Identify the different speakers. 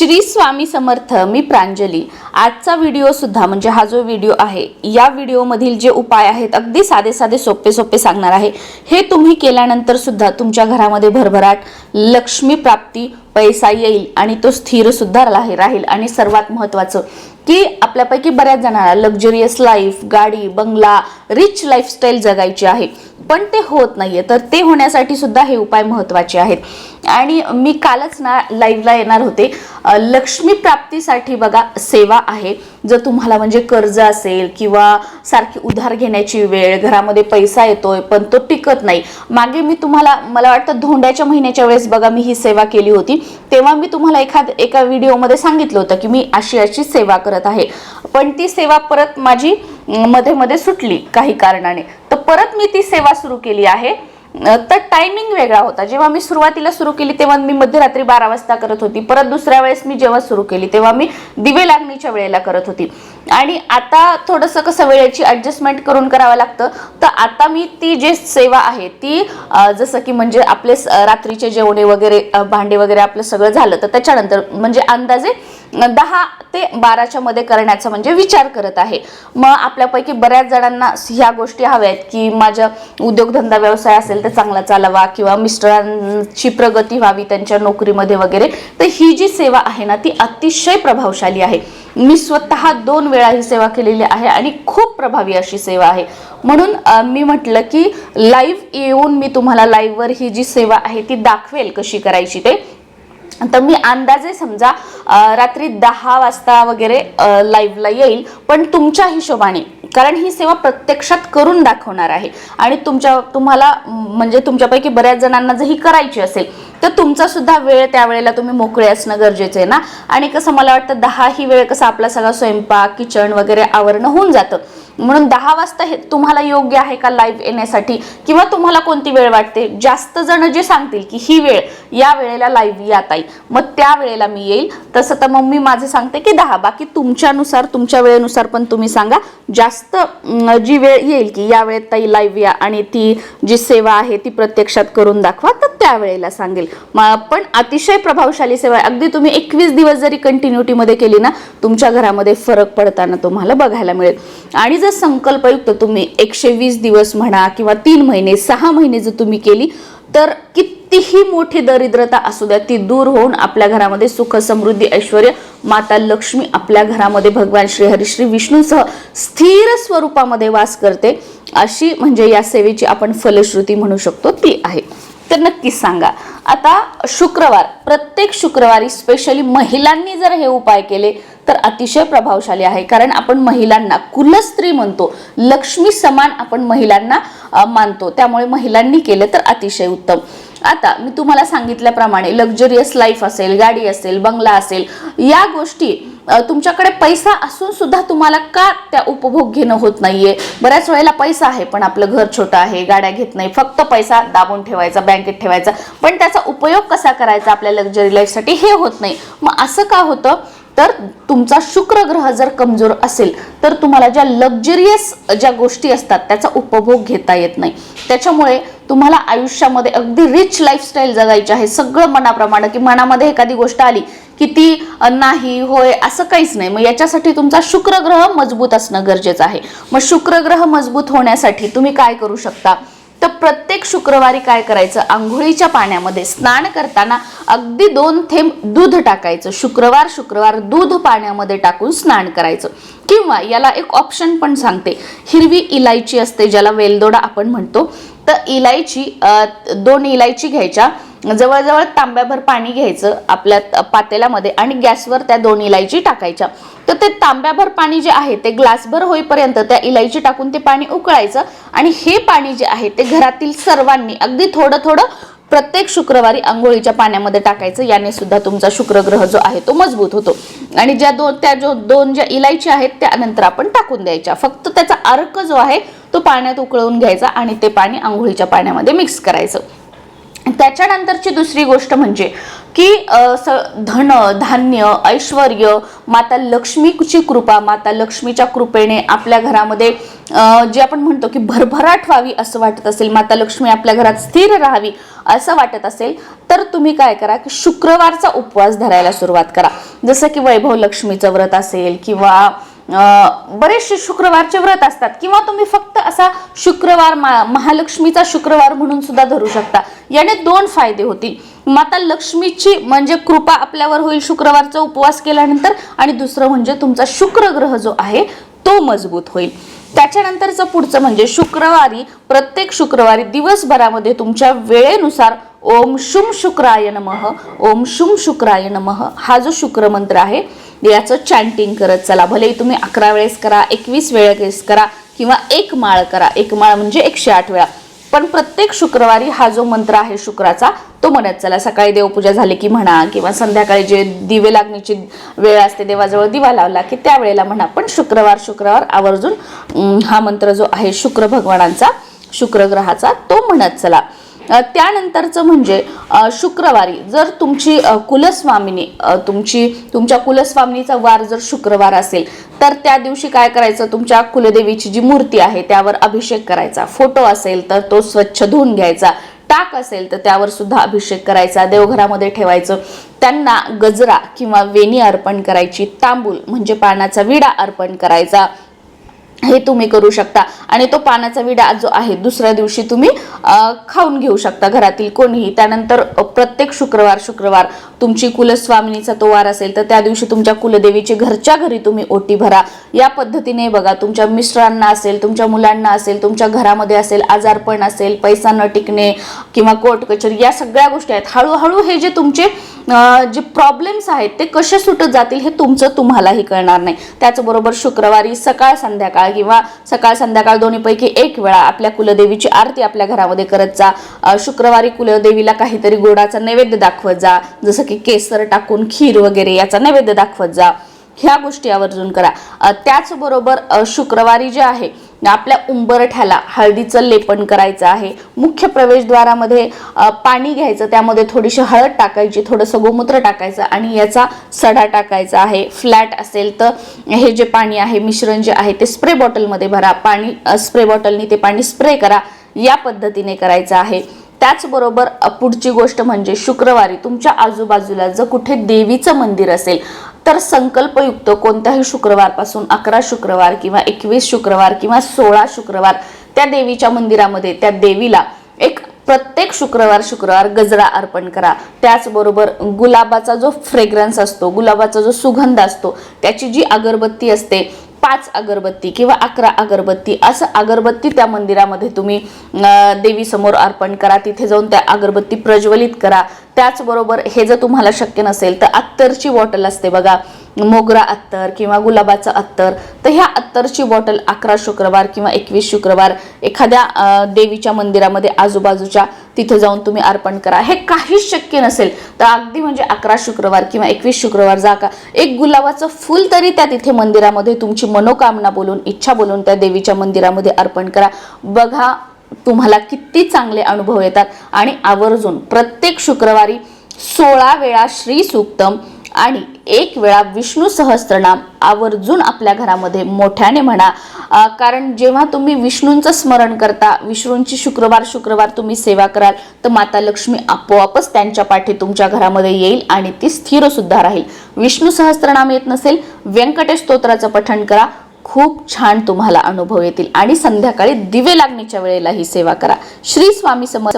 Speaker 1: श्री स्वामी समर्थ मी प्रांजली. आजचा व्हिडिओ सुद्धा म्हणजे हा जो व्हिडिओ आहे या व्हिडिओमधील जे उपाय आहेत अगदी साधे साधे सोपे सोपे सांगणार आहे. हे तुम्ही केल्यानंतर सुद्धा तुमच्या घरामध्ये भरभराट लक्ष्मी प्राप्ती पैसा येईल आणि तो स्थिर सुद्धा राही- राहील. आणि सर्वात महत्वाचं की आपल्यापैकी बऱ्याच जणांना लक्झरियस लाईफ गाडी बंगला रिच लाईफस्टाईल जगायची आहे. पण ते होत नाहीये. तर ते होण्यासाठी सुद्धा हे उपाय महत्त्वाचे आहेत. आणि मी कालच ना लाईव्हला येणार होते. लक्ष्मी प्राप्तीसाठी बघा सेवा आहे. जर तुम्हाला म्हणजे कर्ज असेल किंवा सारखी उधार घेण्याची वेळ घरामध्ये पैसा येतोय पण तो टिकत नाही. मागे मी तुम्हाला मला वाटतं धोंड्याच्या महिन्याच्या वेळेस बघा मी ही सेवा केली होती. तेव्हा मी तुम्हाला एखाद एका व्हिडिओमध्ये सांगितलं होतं की मी अशी अशी सेवा करत आहे. पण ती सेवा परत माझी मध्ये मध्ये सुटली काही कारणाने. तर परत मी ती सेवा सुरू केली आहे. तर टायमिंग वेगळा होता. जेव्हा मी सुरुवातीला सुरू केली तेव्हा मी मध्यरात्री बारा वाजता करत होती. परत दुसऱ्या वेळेस मी जेव्हा सुरू केली तेव्हा मी दिवे लागणीच्या वेळेला करत होती. आणि आता थोडंसं कसं वेळेची ऍडजस्टमेंट करून करावं लागतं. तर आता मी ती जी सेवा आहे ती जसं की म्हणजे आपले रात्रीचे जेवणे वगैरे भांडे वगैरे आपलं सगळं झालं तर त्याच्यानंतर म्हणजे अंदाजे दहा ते बाराच्या मध्ये करण्याचा म्हणजे विचार करत आहे. मग आपल्यापैकी बऱ्याच जणांना ह्या गोष्टी हव्या आहेत की माझा उद्योगधंदा व्यवसाय असेल तर चांगला चालावा किंवा मिस्टरांची प्रगती व्हावी त्यांच्या नोकरीमध्ये वगैरे तर ही जी सेवा आहे ना ती अतिशय प्रभावशाली आहे. मी स्वतः दोन वेळा ही सेवा केलेली आहे आणि खूप प्रभावी अशी सेवा आहे. म्हणून मी म्हटलं की लाईव्ह येऊन मी तुम्हाला लाईव्हवर ही जी सेवा आहे ती दाखवेल कशी करायची ते. तर मी अंदाजे समजा रात्री दहा वाजता वगैरे लाईव्हला येईल पण तुमच्या हिशोबाने कारण ही सेवा प्रत्यक्षात करून दाखवणार आहे. आणि तुमच्या तुम्हाला म्हणजे तुमच्यापैकी बऱ्याच जणांना जर ही करायची असेल तर तुमचा सुद्धा वेळ त्यावेळेला तुम्ही मोकळे असणं गरजेचं आहे ना? आणि कसं मला वाटतं दहा ही वेळ कसं आपला सगळा स्वयंपाक किचन वगैरे आवरणं होऊन जातं. म्हणून दहा वाजता हे तुम्हाला योग्य आहे का लाईव्ह येण्यासाठी? किंवा तुम्हाला कोणती वेळ वाटते? जास्त जण जे सांगतील की ही वेळ या वेळेला लाईव्ह या ताई. मग त्या वेळेला मी येईल. तसं तर मग मी माझं सांगते की दहा. बाकी तुमच्यानुसार तुमच्या वेळेनुसार पण तुम्ही सांगा. जास्त जी वेळ येईल की या वेळेत ताई लाईव्ह या आणि ती जी सेवा आहे ती प्रत्यक्षात करून दाखवा तर त्या वेळेला सांगेल. पण अतिशय प्रभावशाली सेवा अगदी तुम्ही एकवीस दिवस जरी कंटिन्युटीमध्ये केली ना तुमच्या घरामध्ये फरक पडताना तुम्हाला बघायला मिळेल. आणि जर संकल्पयुक्त तुम्ही एकशे वीस दिवस म्हणा किंवा तीन महिने सहा महिने जर तुम्ही केली तर कितीही मोठी दरिद्रता असू द्या ती दूर होऊन आपल्या घरामध्ये सुख समृद्धी ऐश्वर माता लक्ष्मी आपल्या घरामध्ये भगवान श्री हरी श्री विष्णूसह स्थिर स्वरूपामध्ये वास करते अशी म्हणजे या सेवेची आपण फलश्रुती म्हणू शकतो ती आहे. तर नक्कीच सांगा आता शुक्रवार प्रत्येक शुक्रवारी स्पेशली महिलांनी जर हे उपाय केले तर अतिशय प्रभावशाली आहे. कारण आपण महिलांना कुलस्त्री म्हणतो. लक्ष्मी समान आपण महिलांना मानतो. त्यामुळे महिलांनी केलं तर अतिशय उत्तम. आता मी तुम्हाला सांगितल्याप्रमाणे लक्झरियस लाईफ असेल गाडी असेल बंगला असेल या गोष्टी तुमच्याकडे पैसा असून सुद्धा तुम्हाला का त्या उपभोग घेणं होत नाहीये? बऱ्याच वेळेला पैसा आहे पण आपलं घर छोटं आहे गाड्या घेत नाही फक्त पैसा दाबून ठेवायचा बँकेत ठेवायचा पण त्याचा उपयोग कसा करायचा आपल्या लक्झरी लाईफसाठी हे होत नाही. मग असं का होतं? तर तुमचा शुक्र ग्रह जर कमजोर असेल तर तुम्हाला ज्या लक्झरियस ज्या गोष्टी असतात त्याचा उपभोग घेता येत नाही. त्याच्यामुळे तुम्हाला आयुष्यामध्ये अगदी रिच लाईफस्टाईल जगायची आहे. सगळं मनाप्रमाणे की मनामध्ये एखादी गोष्ट आली की ती नाही होय असं काहीच नाही. मग याच्यासाठी तुमचा शुक्र ग्रह मजबूत असणं गरजेचं आहे. मग शुक्र ग्रह मजबूत होण्यासाठी तुम्ही काय करू शकता? तर प्रत्येक शुक्रवारी काय करायचं? आंघोळीच्या पाण्यामध्ये स्नान करताना अगदी दोन थेंब दूध टाकायचं. शुक्रवार शुक्रवार दूध पाण्यामध्ये टाकून स्नान करायचं. किंवा याला एक ऑप्शन पण सांगते. हिरवी इलायची असते ज्याला वेलदोडा आपण म्हणतो. तर इलायची दोन इलायची घ्यायच्या. जवळजवळ तांब्याभर पाणी घ्यायचं आपल्या पातेल्यामध्ये आणि गॅसवर त्या दोन इलायची टाकायच्या. तर ते तांब्याभर पाणी जे आहे ते ग्लासभर होईपर्यंत त्या इलायची टाकून ते पाणी उकळायचं आणि हे पाणी जे आहे ते घरातील सर्वांनी अगदी थोडं थोडं प्रत्येक शुक्रवारी आंघोळीच्या पाण्यामध्ये टाकायचं. याने सुद्धा तुमचा शुक्रग्रह जो आहे तो मजबूत होतो. आणि ज्या दोन त्या जो दोन ज्या इलायची आहेत त्यानंतर आपण टाकून द्यायच्या. फक्त त्याचा अर्क जो आहे तो पाण्यात उकळवून घ्यायचा आणि ते पाणी आंघोळीच्या पाण्यामध्ये मिक्स करायचं. त्याच्यानंतरची दुसरी गोष्ट म्हणजे की स- धन धान्य ऐश्वर माता लक्ष्मीची कृपा माता लक्ष्मीच्या कृपेने आपल्या घरामध्ये जे आपण म्हणतो की भरभराट व्हावी असं वाटत असेल माता लक्ष्मी आपल्या घरात स्थिर राहावी असं वाटत असेल तर तुम्ही काय करा की शुक्रवारचा उपवास धरायला सुरुवात करा. जसं की वैभव लक्ष्मीचं व्रत असेल किंवा बरेचसे शुक्रवारचे व्रत असतात. किंवा तुम्ही फक्त असा शुक्रवार मा- महालक्ष्मीचा शुक्रवार म्हणून सुद्धा धरू शकता. याने दोन फायदे होतील. माता लक्ष्मीची म्हणजे कृपा आपल्यावर होईल शुक्रवारचा उपवास केल्यानंतर आणि दुसरं म्हणजे तुमचा शुक्र ग्रह जो आहे तो मजबूत होईल. त्याच्यानंतरचं पुढचं म्हणजे शुक्रवारी प्रत्येक शुक्रवारी दिवसभरामध्ये तुमच्या वेळेनुसार ओम शुम शुक्राय नमः ओम शुम शुक्राय नमः हा जो शुक्रमंत्र आहे याचं चॅन्टिंग करत चला. भले तुम्ही अकरा वेळेस करा एकवीस वेळेस करा किंवा एक माळ करा. एक माळ म्हणजे एकशे आठ वेळा. पण प्रत्येक शुक्रवारी हा जो मंत्र आहे शुक्राचा तो म्हणत चला. सकाळी देवपूजा झाली की म्हणा किंवा संध्याकाळी जे दिवे लागण्याची वेळ असते देवाजवळ दिवा लावला की त्या वेळेला म्हणा. पण शुक्रवार शुक्रवार आवर्जून हा मंत्र जो आहे शुक्र भगवानांचा शुक्र ग्रहाचा तो म्हणत चला. त्यानंतरचं म्हणजे शुक्रवारी जर तुमची कुलस्वामिनी तुमची तुमच्या कुलस्वामिनीचा वार जर शुक्रवार असेल तर त्या दिवशी काय करायचं? तुमच्या कुलदेवीची जी मूर्ती आहे त्यावर अभिषेक करायचा. फोटो असेल तर तो स्वच्छ धुवून घ्यायचा. टाक असेल तर त्यावर सुद्धा अभिषेक करायचा. देवघरामध्ये ठेवायचं. त्यांना गजरा किंवा वेणी अर्पण करायची. तांबूल म्हणजे पानाचा विडा अर्पण करायचा. हे तुम्ही करू शकता. आणि तो पानाचा विडा जो आहे दुसऱ्या दिवशी तुम्ही खाऊन घेऊ शकता घरातील कोणीही. त्यानंतर प्रत्येक शुक्रवार शुक्रवार तुमची कुलस्वामिनीचा तो वार असेल तर त्या दिवशी तुमच्या कुलदेवीची घरच्या घरी तुम्ही ओटी भरा. या पद्धतीने बघा तुमच्या मिस्टरांना असेल तुमच्या मुलांना असेल तुमच्या घरामध्ये असेल आजारपण असेल पैसा न टिकणे किंवा कोर्ट कचेरी या सगळ्या गोष्टी आहेत. हळूहळू हे जे तुमचे जे प्रॉब्लेम्स आहेत ते कसे सुटत जातील हे तुमचं तुम्हालाही कळणार नाही. त्याचबरोबर शुक्रवारी सकाळ संध्याकाळ किंवा सकाळ संध्याकाळ दोन्हीपैकी एक वेळा आपल्या कुलदेवीची आरती आपल्या घरामध्ये करत जा. शुक्रवारी कुलदेवीला काहीतरी गोडाचा नैवेद्य दाखवत जा. जसं की केसर टाकून खीर वगैरे याचा नैवेद्य दाखवत जा. ह्या गोष्टी आवर्जून करा. त्याचबरोबर शुक्रवारी जे आहे आपल्या उंबरठ्याला हळदीचं लेपन करायचं आहे. मुख्य प्रवेशद्वारामध्ये पाणी घ्यायचं त्यामध्ये थोडीशी हळद टाकायची थोडंसं गोमूत्र टाकायचं आणि याचा सडा टाकायचा आहे. फ्लॅट असेल तर हे जे पाणी आहे मिश्रण जे आहे ते स्प्रे बॉटलमध्ये भरा. पाणी स्प्रे बॉटलनी ते पाणी स्प्रे करा. या पद्धतीने करायचं आहे. त्याचबरोबर पुढची गोष्ट म्हणजे शुक्रवारी तुमच्या आजूबाजूला जर कुठे देवीचं मंदिर असेल तर संकल्पयुक्त कोणत्याही शुक्रवारपासून अकरा शुक्रवार किंवा एकवीस शुक्रवार किंवा सोळा शुक्रवार त्या देवीच्या मंदिरामध्ये त्या देवीला एक प्रत्येक शुक्रवार शुक्रवार गजरा अर्पण करा. त्याचबरोबर गुलाबाचा जो फ्रेग्रन्स असतो गुलाबाचा जो सुगंध असतो त्याची जी अगरबत्ती असते पाच अगरबत्ती किंवा अकरा अगरबत्ती. असं अगरबत्ती त्या मंदिरामध्ये तुम्ही देवीसमोर अर्पण करा. तिथे जाऊन त्या अगरबत्ती प्रज्वलित करा. त्याचबरोबर हे जर तुम्हाला शक्य नसेल तर अत्तरची बॉटल असते बघा. मोगरा अत्तर किंवा गुलाबाचं अत्तर तर ह्या अत्तरची बॉटल अकरा शुक्रवार किंवा एकवीस शुक्रवार एखाद्या देवीच्या मंदिरामध्ये आजूबाजूच्या तिथे जाऊन तुम्ही अर्पण करा. हे काहीच शक्य नसेल तर अगदी म्हणजे अकरा शुक्रवार किंवा एकवीस शुक्रवार जा का. एक गुलाबाचं फुल तरी त्या तिथे मंदिरामध्ये तुमची मनोकामना बोलून इच्छा बोलून त्या देवीच्या मंदिरामध्ये अर्पण करा. बघा तुम्हाला किती चांगले अनुभव येतात. आणि आवर्जून प्रत्येक शुक्रवारी सोळा वेळा श्री सूक्तम आणि एक वेळा विष्णू सहस्त्रनाम आवर्जून आपल्या घरामध्ये मोठ्याने म्हणा कारण जेव्हा तुम्ही विष्णूंचं स्मरण करता विष्णूंची शुक्रवार शुक्रवार तुम्ही सेवा कराल तर माता लक्ष्मी आपोआपच त्यांच्या पाठी तुमच्या घरामध्ये येईल आणि ती स्थिर सुद्धा राहील. विष्णू सहस्त्रनाम येत नसेल व्यंकटेश स्तोत्राचं पठण करा खूप छान तुम्हाला अनुभव येतील. आणि संध्याकाळी दिवे लागण्याच्या वेळेला ही सेवा करा. श्री स्वामी समर्थ